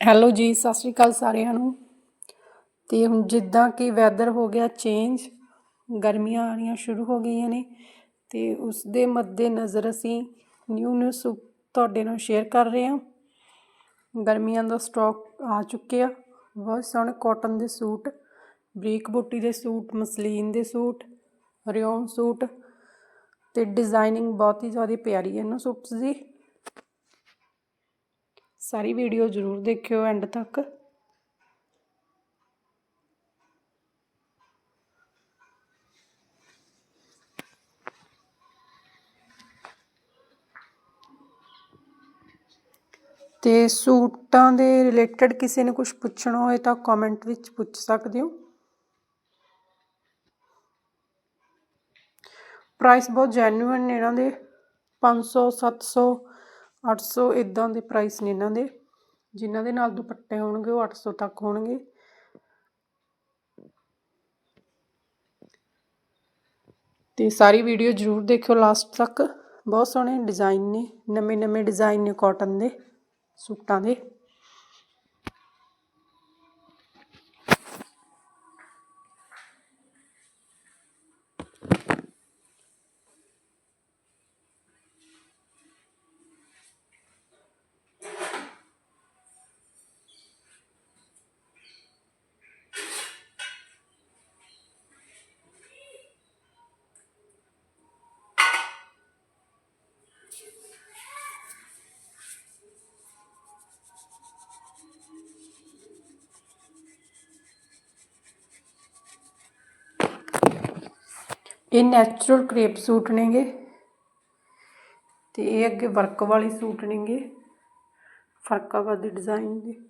Hello ਜੀ, ਸਤਿ ਸ਼੍ਰੀ ਅਕਾਲ ਸਾਰਿਆਂ ਨੂੰ। ਤੇ ਹੁਣ ਜਿੱਦਾਂ ਕਿ ਵੈਦਰ ਹੋ ਗਿਆ ਚੇਂਜ ਗਰਮੀਆਂ ਆਉਣੀਆਂ ਸ਼ੁਰੂ ਹੋ ਗਈਆਂ ਨੇ। ਤੇ ਉਸ ਦੇ ਮੱਦੇ ਨਜ਼ਰ ਅਸੀਂ ਨਿਊ ਨਿਊ ਸੂਟ ਤੁਹਾਡੇ ਨਾਲ ਸ਼ੇਅਰ ਕਰ ਰਹੇ ਹਾਂ। ਗਰਮੀਆਂ ਦਾ ਸਟਾਕ ਆ ਚੁੱਕਿਆ। ਬਹੁਤ ਸੋਹਣੇ ਕਾਟਨ ਦੇ ਸੂਟ, ਬਰੀਕ ਬੂਟੀ ਦੇ ਸੂਟ, ਮਸਲੀਨ ਦੇ ਸੂਟ ਰਿਓਨ ਸੂਟ। ਤੇ ਡਿਜ਼ਾਈਨਿੰਗ ਬਹੁਤ ਹੀ ਜ਼ਿਆਦਾ ਪਿਆਰੀ ਹੈ ਇਹਨਾਂ ਸੂਟਸ ਦੀ। ਸਾਰੀ ਵੀਡੀਓ ਜ਼ਰੂਰ ਦੇਖਿਓ ਐਂਡ ਤੱਕ। ਤੇ ਸੂਟਾਂ ਦੇ ਰਿਲੇਟਡ ਕਿਸੇ ਨੇ ਕੁਝ ਪੁੱਛਣਾ ਹੋਏ ਤਾਂ ਕਮੈਂਟ ਵਿੱਚ ਪੁੱਛ ਸਕਦੇ ਹੋ। ਪ੍ਰਾਈਸ ਬਹੁਤ ਜੈਨੂਇਨ ਨੇ ਇਹਨਾਂ ਦੇ। 500 700 800 ਇਦਾਂ ਦੇ ਪ੍ਰਾਈਸ ਨੇ ਇਹਨਾਂ ਦੇ। ਜਿਨ੍ਹਾਂ ਦੇ ਨਾਲ ਦੁਪੱਟੇ ਹੋਣਗੇ, ਉਹ 800 ਤੱਕ ਹੋਣਗੇ। ਤੇ ਸਾਰੀ ਵੀਡੀਓ ਜ਼ਰੂਰ ਦੇਖਿਓ ਲਾਸਟ ਤੱਕ। ਬਹੁਤ ਸੋਹਣੇ ਡਿਜ਼ਾਈਨ ਨੇ ਨਵੇਂ ਨਵੇਂ ਡਿਜ਼ਾਈਨ ਨੇ ਕਾਟਨ ਦੇ, ਸੂਟਾਂ ਦੇ। ਇਹ ਨੈਚੁਰਲ ਕ੍ਰੇਪ ਸੂਟ ਨੇਗੇ। ਤੇ ਇਹ ਅੱਗੇ ਵਰਕ ਵਾਲੇ ਸੂਟ ਨੇਗੇ। ਫਰਕਾਬਾਦ ਦੇ ਡਿਜ਼ਾਈਨ ਦੇ।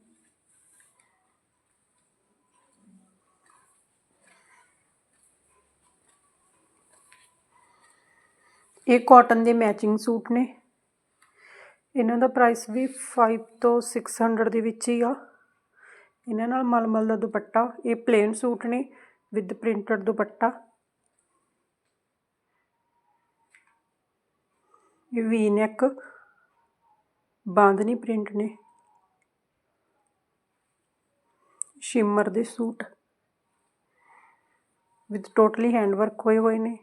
ਇਹ ਕਾਟਨ ਦੇ ਮੈਚਿੰਗ ਸੂਟ ਨੇ। ਇਹਨਾਂ ਦਾ ਪ੍ਰਾਈਸ ਵੀ 5 ਤੋਂ 600 ਦੇ ਵਿੱਚ ਹੀ ਆ। ਇਹਨਾਂ ਨਾਲ ਮਲਮਲ ਦਾ ਦੁਪੱਟਾ, ਇਹ ਪਲੇਨ ਸੂਟ ਨੇ ਵਿਦ ਪ੍ਰਿੰਟਡ ਦੁਪੱਟਾ। ਇਹ ਵੀ ਨੈਕ ਬਾਂਦਨੀ ਪ੍ਰਿੰਟ ਨੇ। ਸ਼ਿਮਰ ਦੇ suit. With totally hand work ਹੋਏ ਹੋਏ ਨੇ।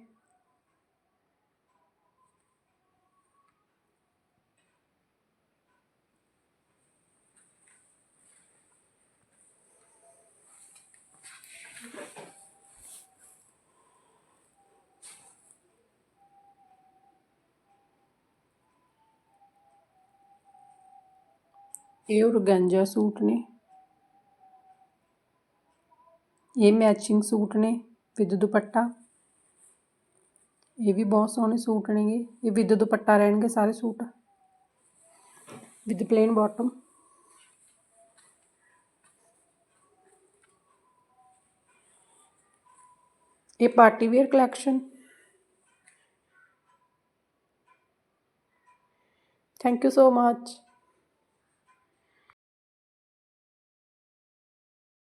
ਇਹ ਔਰਗੈਂਜਾ ਸੂਟ ਨੇ ਇਹ ਮੈਚਿੰਗ ਸੂਟ ਨੇ ਵਿਦ ਦੁਪੱਟਾ ਇਹ ਵੀ ਬਹੁਤ ਸੋਹਣੇ ਸੂਟ ਨੇਗੇ ਇਹ ਵਿਦ ਦੁਪੱਟਾ ਰਹਿਣਗੇ ਸਾਰੇ ਸੂਟ ਵਿਦ ਪਲੇਨ ਬਾਟਮ ਇਹ party wear collection thank you so much